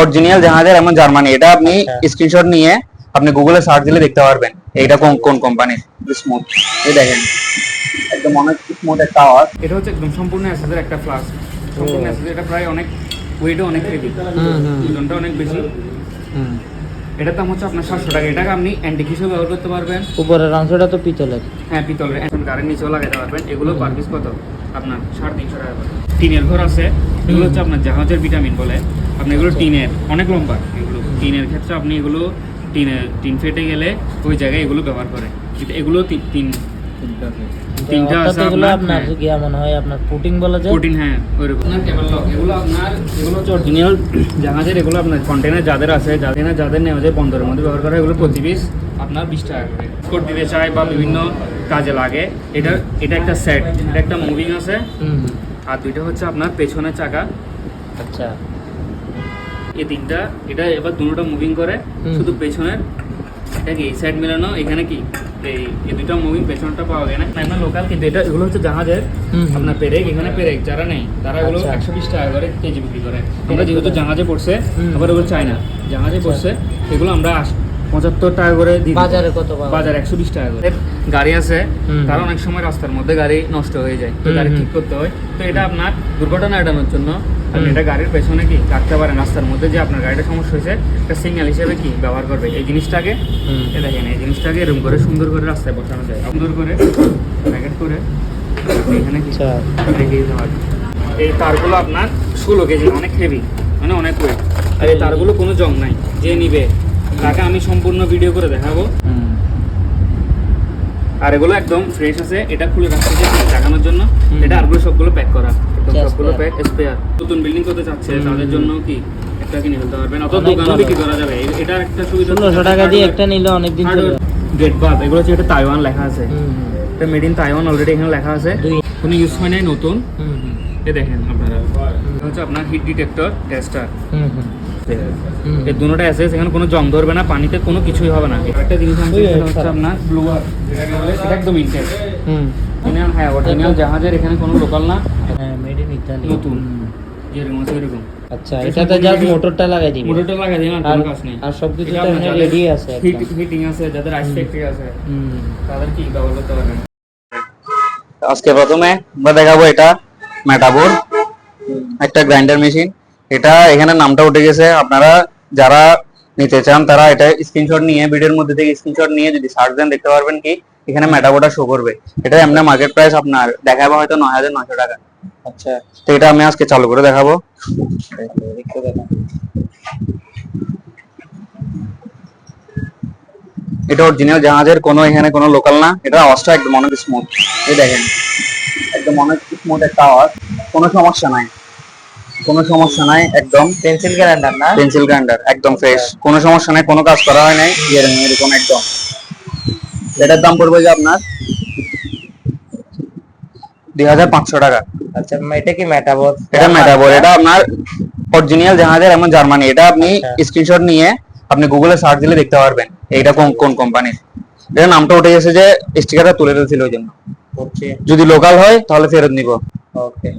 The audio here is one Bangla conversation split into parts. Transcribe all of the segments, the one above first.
অরিজিনাল জাহাজের এমন জার্মানি। এটা আপনি আচ্ছা। স্ক্রিনশট নিয়ে আপনি গুগলে সার্চ দিলে দেখতে পারবেন। এইটা কোন কোন কোম্পানির স্মুথ এই দেখেন। একদম অনেক স্মুথ একটা আওয়াজ। এটা হচ্ছে একদম সম্পূর্ণ অ্যাসেসের একটা ফ্লাস সম্পূর্ণ অ্যাসেস এটা প্রায় অনেক ওয়েটও অনেক হেভি হুম, হুম। ওজনটা অনেক বেশি। হুম। এটার দাম হচ্ছে আপনার সাতশো টাকা। এটাকে আপনি অ্যান্টিক হিসেবে ব্যবহার করতে পারবেন। উপরের অংশটা তো পিতলের। হ্যাঁ পিতলের। এখন গাড়ির নিচেও লাগাতে পারবেন। এগুলো পার পিস কত? আপনার সাড়ে তিনশো টাকা টিনের ঘর আছে। এগুলো হচ্ছে আপনার জাহাজের ভিটামিন বলে। আপনি এগুলো টিনের অনেক লম্বা এগুলো। টিনের ক্ষেত্রে আপনি এগুলো টিনের টিন ফেটে গেলে ওই জায়গায় এগুলো ব্যবহার করে। কিন্তু এগুলো তিন তিন তিনটা আছে আপনার, হ্যাঁ। মনে হয় আপনার পুটিং বলা যায় প্রোটিন হ্যাঁ ওইরকম। আপনার কেবল লক এগুলো আপনার এগুলো হচ্ছে অরিজিনাল জাহাজের এগুলো আপনার কন্টেনার যাদের আছে যাদের না যাদের নেওয়া যায় বন্দরের মধ্যে ব্যবহার করা হয়, এগুলো প্রতি পিস আপনার বিশ টাকা করে। দিতে চায় বা বিভিন্ন কাজে লাগে। এটা এটা একটা সেট এটা একটা মুভিং আছে। আর দুইটা হচ্ছে আপনার পেছনের চাকা। আচ্ছা। এই তিনটা এটা এবার দুটোটা মুভিং করে শুধু পেছনের এটা কি এই সাইড মেলানো এখানে কি? এই এই দুটো মুভিং পেছনটা পাওয়া যায় না। আপনার লোকাল কিন্তু এটা এগুলো হচ্ছে জাহাজের। আপনার পেরেক এখানে পেরেক যারা নেই তারা এগুলো আচ্ছা। একশো বিশ টাকা করে কেজি বিক্রি করে। আমরা যেহেতু জাহাজে পড়ছে আবার ওগুলো চাই না। জাহাজে আচ্ছা। পড়ছে এগুলো আমরা পঁচাত্তর টাকা করে দিই। বাজারে কত বাজার একশো বিশ টাকা করে। গাড়ি আছে। কারণ অনেক সময় রাস্তার মধ্যে গাড়ি নষ্ট হয়ে যায় তো গাড়ি ঠিক করতে হয়। তো এটা আপনার দুর্ঘটনা এড়ানোর জন্য আপনি এটা গাড়ির পেছনে কি রাখতে পারেন? রাস্তার মধ্যে যে আপনার গাড়িটা সমস্যা হয়েছে একটা সিগন্যাল হিসেবে কি ব্যবহার করবে? এই জিনিসটাকে দেখেন এই জিনিসটাকে এরকম করে সুন্দর করে রাস্তায় বসানো যায়। সুন্দর করে প্যাকেট করে এখানে কি আচ্ছা। রেখে দিতে পারবেন। এই তারগুলো আপনার ষোলো কেজি অনেক হেভি মানে অনেক ওয়েট আর এই তারগুলো কোনো জং নাই যে নিবে তাকে আমি সম্পূর্ণ ভিডিও করে দেখাবো। আর এগুলো একদম ফ্রেশ আছে এটা খুলে রাখতে দেখানোর জন্য এটা আরগুলো সবগুলো প্যাক করা। একদম সবগুলো spare। প্যাক স্পেয়ার নতুন বিল্ডিং করতে চাচ্ছে তাদের জন্য কি একটা কিনে ফেলতে পারবেন অত দোকানও বিক্রি করা যাবে। এ- একটা সুবিধা ষোলোশো টাকা দিয়ে একটা নিলে অনেকদিন চলে যাবে। গেট বাদ এগুলো হচ্ছে এটা তাইওয়ান লেখা আছে। এটা মেড ইন তাইওয়ান অলরেডি এখানে লেখা আছে। কোনো ইউজ হয় নাই নতুন। হুম হুম। এ দেখেন আপনারা। হচ্ছে আপনার হিট ডিটেক্টর টেস্টার হুম হুম। হুম। এই দুটোটা আছে সেখানে কোনো জং ধরবে না পানিতে কোনো কিছুই হবে না। একটা জিনিস হচ্ছে আপনার ব্লুয়ার এটা একদম ইনটেক হুম। অরিজিনাল হ্যাঁ অরিজিনাল জাহাজের এখানে কোনো লোকাল না। ইতালি। নতুন। যেরকম আছে এরকম। আচ্ছা এটাতে জাস্ট মোটরটা লাগাই দিবি। মোটরটা লাগাই দিন আর আর কোনো কাজ নেই। আর সবকিছু এটা তো এখানে রেডি আছে হিটিং আছে যাদের আইস ফ্যাক্টরি আছে। হুম। তাদের কি ব্যবহার করতে পারবেন? আজকে প্রথমে আমরা দেখাবো এটা মেটাবোর একটা গ্রাইন্ডার মেশিন এটা এখানে নামটা উঠে গেছে। আপনারা যারা নিতে চান তারা এটা স্ক্রিনশট নিয়ে ভিডিওর মধ্যে থেকে স্ক্রিনশট নিয়ে যদি সার্চ দেন দেখতে পারবেন কি এখানে মেটাবোটা শো করবে। এটা এমনি মার্কেট প্রাইস আপনার দেখাবো হয়তো নয় হাজার নয়শো টাকা। আচ্ছা। তো এটা আমি আজকে চালু করে দেখাবো। এটা অরিজিনাল জাহাজের কোনো এখানে কোনো লোকাল না। এটা আওয়াজটা একদম অনেক স্মুথ এই দেখেন একদম অনেক স্মুথ একটা আওয়াজ। কোনো সমস্যা নাই। কোনো সমস্যা নাই একদম। পেন্সিল গ্রাইন্ডার না? পেন্সিল গ্রাইন্ডার একদম ফ্রেশ কোনো সমস্যা নাই কোনো কাজ করা হয় নাই। এরকম এরকম একদম। এটার দাম পড়বে যে আপনার দুই হাজার পাঁচশো টাকা। আচ্ছা এটা কি মেটাবর এটা মেটাবোর এটা আপনার অরিজিনাল জাহাজের এমন জার্মানি। এটা আপনি আচ্ছা। স্ক্রিনশট নিয়ে আপনি গুগলে সার্চ দিলে দেখতে পারবেন এইটা কোন কোন কোম্পানির এটা নামটা উঠে গেছে যে স্টিকারটা তুলে দিয়েছিল ওই জন্য। যদি লোকাল হয় তাহলে ফেরত নিব। ওকে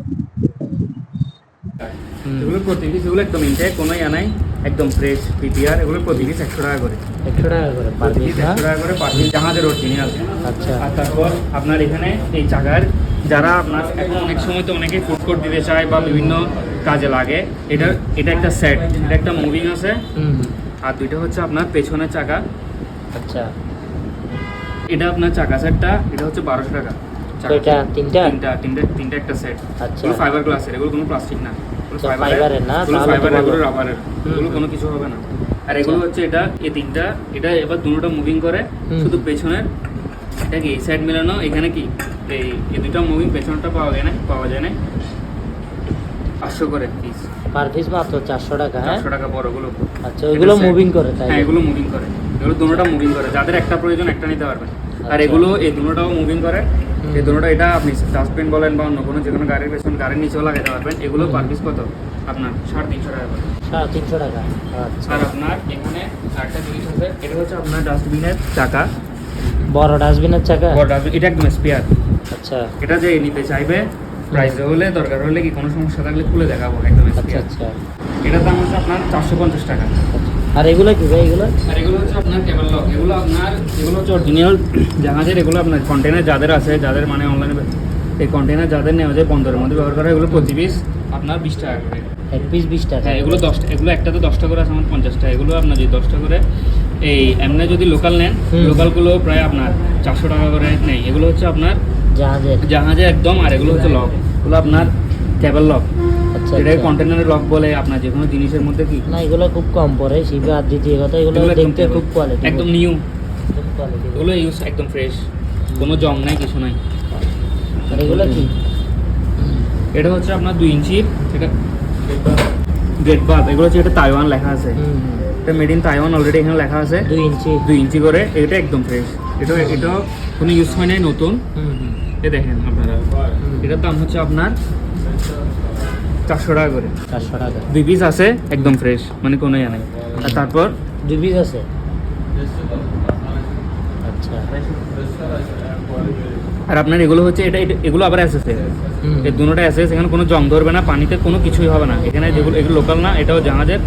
এগুলো প্রতি পিস এগুলো একদম ইনটেক কোনো ইয়া নাই একদম ফ্রেশ পিটিআর এগুলো প্রতি পিস একশো টাকা করে। একশো টাকা করে পার প্রতি পিস একশো টাকা করে পার পিস জাহাজের অরিজিনাল আচ্ছা। আর তারপর আপনার এখানে এই চাকার যারা আপনার এখন অনেক সময় তো অনেকে ফুড কোর্ট দিতে চায় বা বিভিন্ন কাজে লাগে এটা এটা একটা সেট এটা একটা মুভিং আছে। আর দুইটা হচ্ছে আপনার পেছনের চাকা। আচ্ছা। এটা আপনার চাকা সেটটা এটা হচ্ছে বারোশো টাকা। তিনটা? তিনটা তিনটা তিনটা একটা সেট আচ্ছা। ফাইবার গ্লাসের এগুলো কোনো প্লাস্টিক না। ফাইবারের ফাইবারের না? এগুলো ফাইবারের ভালো। রাবারের এগুলো কোনো কিছু হবে না। আর এগুলো আচ্ছা। হচ্ছে এটা এই তিনটা এটা এবার দুটোটা মুভিং করে শুধু পেছনের এটা কি সাইড মেলানো এখানে কি? এই এই দুটো মুভিং পেছনটা পাওয়া যায় না পাওয়া যায় না। পাঁচশো করে পিস পার পিস মাত্র চারশো টাকা হ্যাঁ? চারশো টাকা বড়গুলো। আচ্ছা set। মুভিং করে তাই? হ্যাঁ এগুলো মুভিং করে। এগুলো দুটোটা মুভিং করে। যাদের একটা প্রয়োজন একটা নিতে পারবেন আর আচ্ছা। এগুলো এই দুটোটাও মুভিং করে। এই দুটোটা এটা আপনি ডাস্টবিন বলেন বা অন্য কোনো যে কোনো গাড়ির পেছন গাড়ির নিচেও লাগাতে পারবেন। এগুলো পার পিস কত? আপনার সাড়ে তিনশো টাকা করে। সাড়ে তিনশো টাকা। আচ্ছা। আর আপনার এখানে আরেকটা জিনিস আছে এটা হচ্ছে আপনার ডাস্টবিনের চাকা। বড় ডাস্টবিনের চাকা? বড় ডাস্টবিন এটা একদম স্পেয়ার আচ্ছা। এটা যে নিতে চাইবে প্রাইসে হলে দরকার হলে কি কোনো সমস্যা থাকলে খুলে দেখাবো একদম আচ্ছা আচ্ছা। এটার দাম হচ্ছে আপনার চারশো পঞ্চাশ টাকা। আর এগুলো কি ভাই এগুলো? আর এগুলো হচ্ছে আপনার কেবল লক এগুলো আপনার এগুলো হচ্ছে অরিজিনাল জাহাজের এগুলো আপনার কন্টেনার যাদের আছে যাদের মানে অনলাইনে এই কন্টেনার যাদের নেওয়া যায় বন্দরের মধ্যে ব্যবহার করা এগুলো প্রতি পিস আপনার বিশ টাকা করে। এক পিস বিশ টাকা। হ্যাঁ এগুলো দশটা এগুলো একটাতে দশটা করে আছে আমার পঞ্চাশটা এগুলো আপনার যদি দশটা করে এই এমনি যদি লোকাল নেন লোকালগুলো প্রায় আপনার চারশো টাকা করে নেই। এগুলো হচ্ছে আপনার জাহাজের। জাহাজে একদম আর এগুলো হচ্ছে লক এগুলো আপনার কেবল লক এটাকে আচ্ছা। কন্টেনারের লক বলে আপনার যে কোনো জিনিসের মধ্যে কি? না এগুলো খুব কম পড়ে শিবে আর দ্বিতীয় কথা এগুলো দেখতে খুব কোয়ালিটি একদম নিউ এগুলো ইউজ একদম ফ্রেশ কোনো জং নাই কিছু নাই। আর এগুলো কি? এটা হচ্ছে আপনার দুই ইঞ্চি এটা গেট বাদ এগুলো হচ্ছে এটা তাইওয়ান লেখা আছে। এটা মেড ইন তাইওয়ান অলরেডি এখানে লেখা আছে। দুই ইঞ্চি। দুই ইঞ্চি করে এটা একদম ফ্রেশ এটা এটা কোনো ইউজ হয় নাই নতুন। এ দেখেন আপনারা। এটার দাম হচ্ছে আপনার চারশো টাকা করে। চারশো টাকা দুই পিস আছে একদম ফ্রেশ মানে কোনো ইয়ে নাই আর তারপর? দুই পিস আছে? আচ্ছা। আর আপনার এগুলো হচ্ছে এটা এগুলো আবার এসেছে। এই দুটোটা এসেছে এখানে কোনো জং ধরবে না পানিতে কোনো কিছুই হবে না। এখানে যেগুলো এগুলো লোকাল না এটাও জাহাজের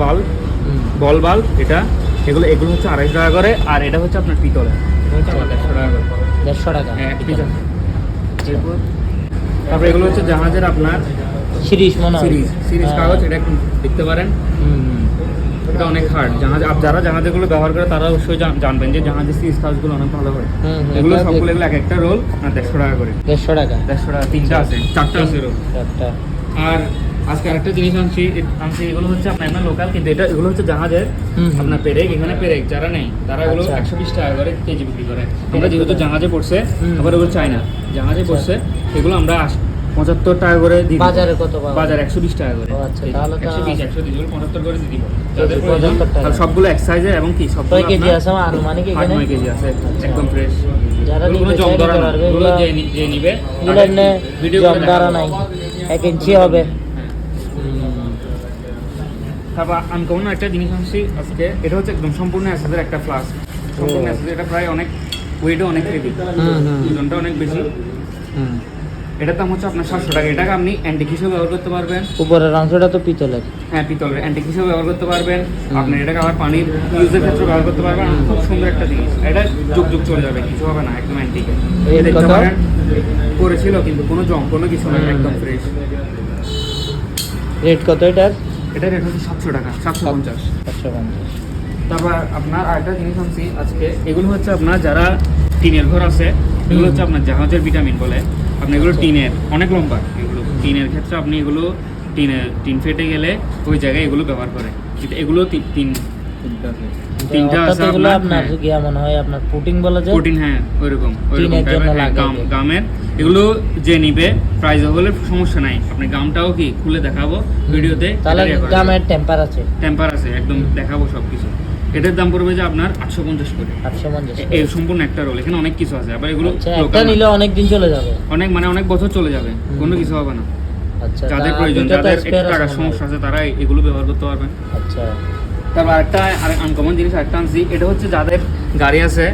হুম। বল বাল্ব এটা। এগুলো এগুলো হচ্ছে আড়াইশো টাকা করে আর এটা হচ্ছে আপনার পিতলের। এটা দেড়শো টাকা করে। দেড়শো টাকা। হ্যাঁ, তারপরে এগুলো হচ্ছে জাহাজের আপনার সিরিজ মনে হয় সিরিজ সিরিজ হ্যাঁ। কাগজ এটা একটু দেখতে পারেন। এটা অনেক হার্ড জাহাজ যারা জাহাজেগুলো ব্যবহার করে তারা অবশ্যই জানবেন যে জাহাজের সিরিজ কাগজগুলো অনেক ভালো হয় এগুলো সবগুলো এগুলো এক একটা রোল আপনার দেড়শো টাকা করে দেড়শো টাকা দেড়শো টাকা তিনটা আছে চারটা আছে রোল চারটা আর আজকে আরেকটা জিনিস আনছি আনছি এগুলো হচ্ছে আপনার লোকাল কিন্তু এটা এগুলো হচ্ছে জাহাজের। আপনার পেরেক এখানে পেরেক যারা নেই তারা এগুলো আচ্ছা। একশো বিশ টাকা করে কেজি বিক্রি করে আমরা যেহেতু জাহাজে পড়ছে। আবার ওগুলো চাই না জাহাজে আচ্ছা। পড়ছে এগুলো আমরা পঁচাত্তর টাকা করে দিই বাজারে কত বাজার একশো বিশ টাকা করে। আচ্ছা, তাহলে তো- একশো বিশ একশো দিই পঁচাত্তর করে দিয়ে দিব। কেজি যাদের প্রয়োজন 75 টাকা। আর সবগুলো এক সাইজে এবং কি? কয় কেজি আছে? আনুমানিক এখানে। কেজি আছে আচ্ছা। একদম ফ্রেশ যারা কোনো নিতে জং চায় ধরা এগুলো যে নিবে এগুলো ভিডিও জং দ্বারা নাই। এক ইঞ্চি হবে। তারপর আনকমন একটা জিনিস আনছি আজকে এটা হচ্ছে একদম সম্পূর্ণ অ্যাসেসের একটা ফ্লাস্ক সম্পূর্ণ। এটা প্রায় অনেক ওয়েটও অনেক হেভি হুম, হুম। ওজনটা অনেক বেশি। এটার দাম হচ্ছে আপনার সাতশো টাকা। এটাকে আপনি অ্যান্টিক হিসেবে ব্যবহার করতে পারবেন। উপরের অংশটা তো পিতলের। হ্যাঁ পিতলের। অ্যান্টিক হিসেবে ব্যবহার করতে পারবেন। আপনি এটাকে আবার পানির ইউজের ক্ষেত্রে ব্যবহার করতে পারবেন। খুব সুন্দর একটা জিনিস। এটা যুগ যুগ চলে যাবে কিছু হবে না একদম অ্যান্টিক দেখতে পারেন করেছিল কিন্তু কোনো জং কোনো কিছু না একদম ফ্রেশ রেট কত এটার? এটা রেট হচ্ছে সাতশো টাকা সাতশো পঞ্চাশ। সাতশো পঞ্চাশ। তারপর আপনার আরেকটা জিনিস আনছি আজকে এগুলো হচ্ছে আপনার যারা টিনের ঘর আছে এগুলো হচ্ছে আপনার জাহাজের ভিটামিন বলে। আপনি এগুলো। টিনের অনেক লম্বা এগুলো। টিনের ক্ষেত্রে আপনি এগুলো টিনের টিন ফেটে গেলে ওই জায়গায় এগুলো ব্যবহার করে। এগুলো তিন তিনটা আছে। এগুলো আপনার, আপনার হ্যাঁ। মনে হয় আপনার পুটিং বলা যায়? প্রোটিন ওইরকম ওইরকম টিনের জন্য type এর, লাগে। গাম গামের। এগুলো যে নিবে প্রাইস হলে সমস্যা নাই। আপনি গামটাও কি খুলে দেখাবো? ভিডিওতে তাহলে দামের টেম্পার আছে। টেম্পার আছে একদম দেখাবো সব কিছু এটার দাম পড়বে যে আপনার আটশো পঞ্চাশ করে। আটশো পঞ্চাশ এই সম্পূর্ণ একটা রোল এখানে অনেক কিছু আছে আবার এগুলো আচ্ছা একটা নিলে অনেক দিন চলে যাবে। অনেক মানে অনেক বছর চলে যাবে কোনো কিছু হবে না। আচ্ছা যাদের প্রয়োজন যাদের একটু টাকার সমস্যা আছে তারা এগুলো ব্যবহার করতে পারবেন আচ্ছা। তারপর আরেকটা আনকমন জিনিস আরেকটা আনছি এটা হচ্ছে যাদের গাড়ি আছে।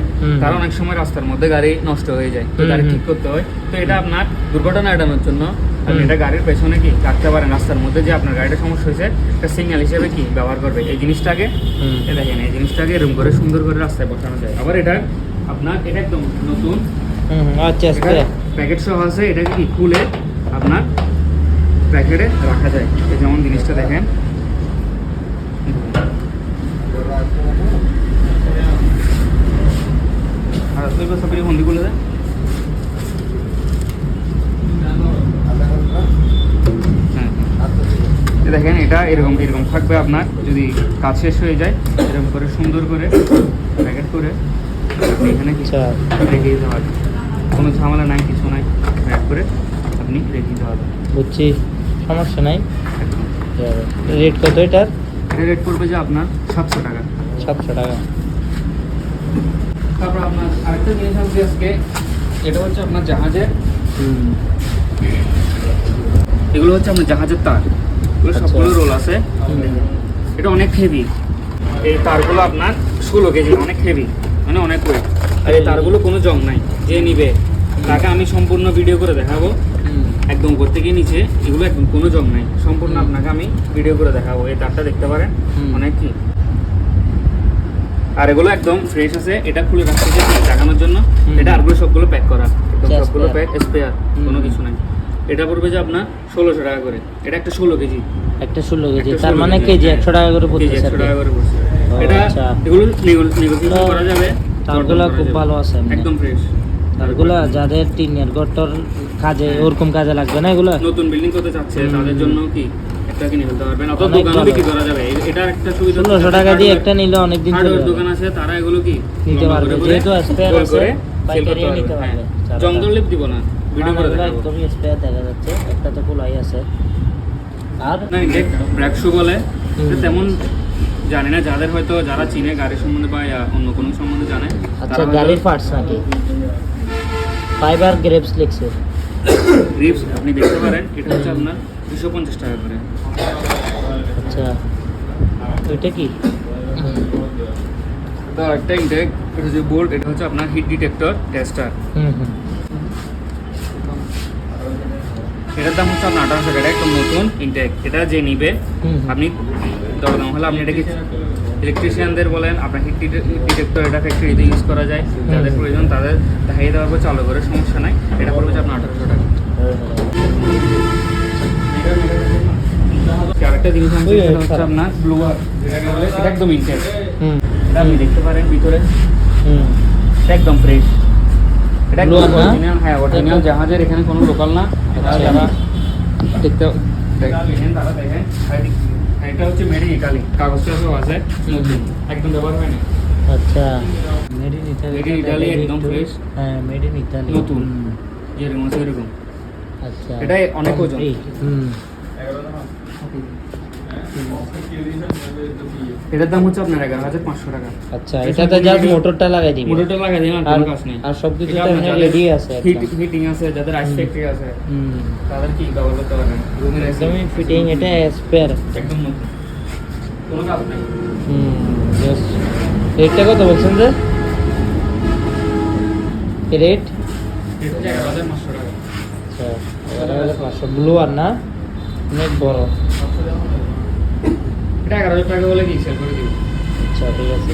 তারা অনেক সময় রাস্তার মধ্যে গাড়ি নষ্ট হয়ে যায়। তো গাড়ি ঠিক করতে হয়। তো এটা আপনার দুর্ঘটনা এড়ানোর জন্য। আপনি এটা গাড়ির পেছনে কি রাখতে পারেন? রাস্তার মধ্যে যে আপনার গাড়িটা সমস্যা হয়েছে একটা সিগন্যাল হিসেবে কি ব্যবহার করবে? এই জিনিসটাকে দেখেন এই জিনিসটাকে এরকম করে সুন্দর করে রাস্তায় বসানো যায়। আবার এটা আপনার এটা একদম নতুন। আচ্ছা আচ্ছা। প্যাকেট সহ আছে এটাকে কি খুলে আপনার প্যাকেটে রাখা যায়। এই যেমন জিনিসটা দেখেন। আর তুই সব বন্দি দেয় হ্যাঁ। দেখেন এটা এরকম এরকম থাকবে আপনার যদি কাজ শেষ হয়ে যায় এরকম করে সুন্দর করে প্যাকেট করে আপনি এখানে আচ্ছা। রেখে দিতে পারবেন। কোনো ঝামেলা নাই কিছু নাই প্যাক করে আপনি রেখে দিতে পারবেন। বুঝছি। সমস্যা নাই। রেট কত এটার? এটা রেট পড়বে যে আপনার সাতশো টাকা। সাতশো টাকা। তারপর আপনার আরেকটা জিনিস আছে আজকে এটা হচ্ছে আপনার জাহাজের এগুলো হচ্ছে আপনার জাহাজের তার। এগুলো আচ্ছা। সবগুলো রোল আছে। এটা অনেক হেভি এই তারগুলো আপনার ষোলো কেজি অনেক হেভি মানে অনেক ওয়েট আর এই তারগুলো কোনো জং নাই যে নিবে তাকে আমি সম্পূর্ণ ভিডিও করে দেখাবো। একদম উপর থেকে নিচে এগুলো একদম কোনো জং নাই। সম্পূর্ণ আপনাকে আমি ভিডিও করে দেখাবো। এই তারটা দেখতে পারেন। অনেক কি আর এগুলো একদম ফ্রেশ আছে। এটা খুলে রাখতে লাগানোর জন্য। এটা আরগুলো সবগুলো প্যাক করা। একদম সবগুলো প্যাক স্পেয়ার কোনো কিছু নাই। এটা পড়বে যে আপনার ষোলোশো টাকা করে। এটা একটা ষোলো কেজি। একটা ষোলো কেজি। তার মানে কেজি। একশো টাকা করে কেজি পড়তেছে একশো টাকা করে পড়ছে। এটা আচ্ছা। এগুলো নেগোসিয়েশন করা যাবে। তারগুলো খুব ভালো আছে একদম ফ্রেশ তারগুলো যাদের টিনের ঘরটর কাজে ওরকম কাজে লাগবে না এগুলো? নতুন বিল্ডিং করতে চাচ্ছে তাদের জন্য কি? একটা কিনে ফেলতে পারবেন অত অনেক বিক্রি করা যাবে। এ- একটা সুবিধা ষোলোশো টাকা দিয়ে একটা নিলে অনেক দিন হার্ডওয়্যার দোকান আছে তারা এগুলো কি নিতে পারবে করে করে যেহেতু স্পেয়ার আছে করে sell পাইকারিও করতে নিতে পারবে, পারবে হ্যাঁ। দিব না ভিডিও করে দেখাবো। একদমই স্পেয়ার দেখা যাচ্ছে একটা তো খোলাই আছে। আর না ইনটেক শু বলে তেমন জানি না যাদের হয়তো যারা চিনে গাড়ি সম্বন্ধে বা অন্য কোনো সম্বন্ধে জানে আচ্ছা গাড়ির পার্টস নাকি? ফাইবার গ্রেপস লিখছে। রিপস আপনি দেখতে পারেন এটা হচ্ছে আপনার দুশো পঞ্চাশ টাকা করে। আচ্ছা ওইটা কি? তো একটা ইনটেক এটা হচ্ছে বোল্ট এটা হচ্ছে আপনার হিট ডিটেক্টর টেস্টার এটার দাম হচ্ছে আপনার আঠারোশো টাকা একদম নতুন ইনটেক এটা যে নিবে। আপনি দরদাম হলে আপনি এটাকে ইলেকট্রিশিয়ানদের বলেন আপনার হিট ডিটেক্টর এটা ফ্যাক্টরিতে ইউজ করা যায়। যাদের প্রয়োজন তাদের দেখাই দেওয়ার পর চালু করে সমস্যা নাই। এটা পড়বে যে আপনার আঠারোশো টাকা আরেকটা জিনিস আছে সেটা হচ্ছে আপনার ব্লুয়ার যেটাকে বলে সেটা একদম ইনটেক হুম। এটা আপনি দেখতে পারেন ভিতরে। এটা একদম ফ্রেশ এটা একদম? অরিজিনাল হ্যাঁ অরিজিনাল জাহাজের এখানে কোনো লোকাল না। আচ্ছা। যারা দেখতে দেখেন তারা দেখেন। আর এটি- আর এটা হচ্ছে মেড ইন ইটালি কাগজ টাগজও আছে। একদম ব্যবহার হয়নি। আচ্ছা। মেড ইন একদম। হ্যাঁ মেড ইন নতুন। যেরকম এরকম আচ্ছা। এটা অনেক ওজন। হুম। এটার দাম হচ্ছে আপনার এগারো হাজার পাঁচশো টাকা। আচ্ছা এটাতে জাস্ট মোটরটা লাগাই দিবি। মোটরটা লাগাই দিন আর কোনো কাজ নেই। আর এখানে যাদের রেডি আছে হিট হিটিং আছে যাদের আইস ফ্যাক্টরি আছে হুম। তাদের কি ব্যবহার করতে পারেন রুমের একদমই ফিটিং এটা স্পেয়ার একদম কোনো কাজ নেই। হুম জাস্ট রেটটা কত বলছেন যে? রেট হচ্ছে এগারো হাজার পাঁচশো টাকা। আচ্ছা এগারো হাজার পাঁচশো। ব্লু আর না? অনেক বড়। এগারো টাকা বলে কি সেল করে দিব? আচ্ছা ঠিক আছে।